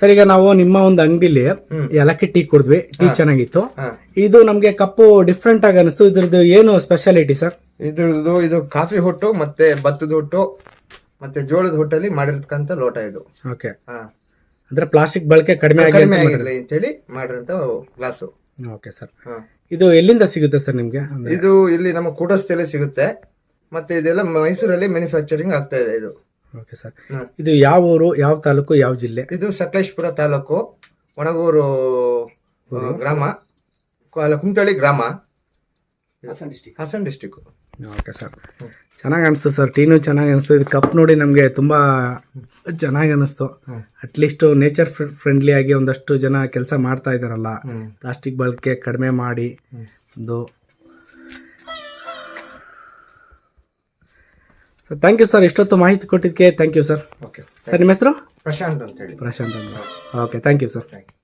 Sir ಈಗ ನಾವು ನಿಮ್ಮ ಒಂದು ಅಂಗಡಿಲಿ. ಏಲಕ್ಕಿ ಟೀ ಕುಡಿದ್ವಿ. ಟೀ ಚೆನ್ನಾಗಿತ್ತು. ಇದು ನಮ್ಗೆ ಕಪ್ಪು ಡಿಫ್ರೆಂಟ್ ಆಗಿ ಅನಿಸ್ತು. ಇದ್ರದ್ದು ಏನು ಸ್ಪೆಷಾಲಿಟಿ ಸರ್? ಇದ್ರದ್ದು ಇದು ಕಾಫಿ ಹುಟ್ಟು ಮತ್ತೆ ಭತ್ತದ ಹುಟ್ಟು ಮತ್ತೆ ಜೋಳದ ಹೊಟ್ಟಲ್ಲಿ ಮಾಡಿರ್ತಕ್ಕಂತ ಲೋಟ ಇದು. ಓಕೆ ಅಂದ್ರೆ ಪ್ಲಾಸ್ಟಿಕ್ ಬಳಕೆ ಕಡಿಮೆ ಆಗಿ ಕಡಿಮೆ ಹೇಳಿ ಅಂತೇಳಿ ಮಾಡಿರಂತ ಗ್ಲಾಸು. ಓಕೆ ಸರ್ ಇದು ಎಲ್ಲಿಂದ ಸಿಗುತ್ತೆ ಸರ್ ನಿಮ್ಗೆ? ಇದು ಇಲ್ಲಿ ನಮ್ಮ ಕೂಟಸ್ಥೆಲೆ ಸಿಗುತ್ತೆ. ಮತ್ತೆ ಇದೆಲ್ಲ ಮೈಸೂರಲ್ಲಿ ಮ್ಯಾನುಫ್ಯಾಕ್ಚರಿಂಗ್ ಆಗ್ತಾ ಇದೆ ಇದು. ಓಕೆ ಸರ್ ಇದು ಯಾವ ಊರು ಯಾವ ತಾಲೂಕು ಯಾವ ಜಿಲ್ಲೆ? ಇದು ಸಕಲೇಶ್ಪುರ ತಾಲೂಕು ಒಣಗೂರು ಗ್ರಾಮ ಅಲ್ಲ ಕುಮಟಳ್ಳಿ ಗ್ರಾಮ. ಹಾಸನ್ ಡಿಸ್ಟಿಕ್ ಓಕೆ ಸರ್ ಚೆನ್ನಾಗಿ ಅನಿಸ್ತು ಸರ್ ಟೀನು ಚೆನ್ನಾಗಿ ಅನಿಸ್ತು. ಇದು ಕಪ್ ನೋಡಿ ನಮಗೆ ತುಂಬ ಚೆನ್ನಾಗಿ ಅನಿಸ್ತು. ಅಟ್ಲೀಸ್ಟು ಅಟ್ಲೀಸ್ಟ್ ನೇಚರ್ ಫ್ರೆಂಡ್ಲಿ ಆಗಿ ಒಂದಷ್ಟು ಜನ ಕೆಲಸ ಮಾಡ್ತಾ ಇದ್ದಾರಲ್ಲ. ಪ್ಲಾಸ್ಟಿಕ್ ಬಳಕೆ ಕಡಿಮೆ ಮಾಡಿ ಒಂದು ಥ್ಯಾಂಕ್ ಯು ಸರ್ ಇಷ್ಟೊತ್ತು ಮಾಹಿತಿ ಕೊಟ್ಟಿದ್ದಕ್ಕೆ thank you sir okay sir ನಿಮ್ಮ ಹೆಸರು? ಪ್ರಶಾಂತ್ ಅಂತ ಹೇಳಿ ಪ್ರಶಾಂತ್ ಅಂತ. Okay thank you sir thank you.